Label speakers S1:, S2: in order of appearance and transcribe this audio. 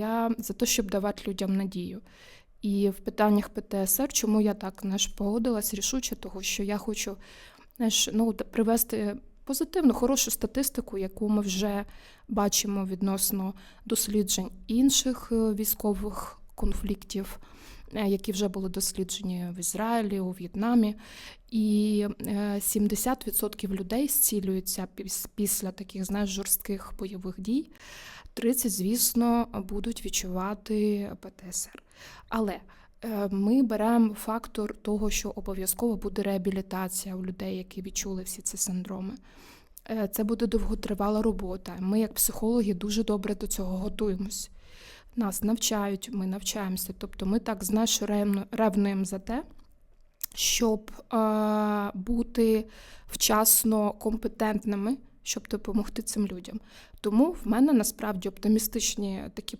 S1: Я за те, щоб давати людям надію. І в питаннях ПТСР, чому я так знаєш, погодилась рішуче, того що я хочу знаєш, ну, привести позитивну, хорошу статистику, яку ми вже бачимо відносно досліджень інших е, військових конфліктів, е, які вже були досліджені в Ізраїлі, у В'єтнамі. І е, 70% людей зцілюються після таких знаєш, жорстких бойових дій. 30, звісно, будуть відчувати ПТСР. Але е, ми беремо фактор того, що обов'язково буде реабілітація у людей, які відчули всі ці синдроми. Е, Це буде довготривала робота. Ми, як психологи, дуже добре до цього готуємось. Нас навчають, ми навчаємося. Тобто ми так знаєш, ревну- ревнуємо за те, щоб е, бути вчасно компетентними, щоб допомогти цим людям. Тому в мене насправді оптимістичні такі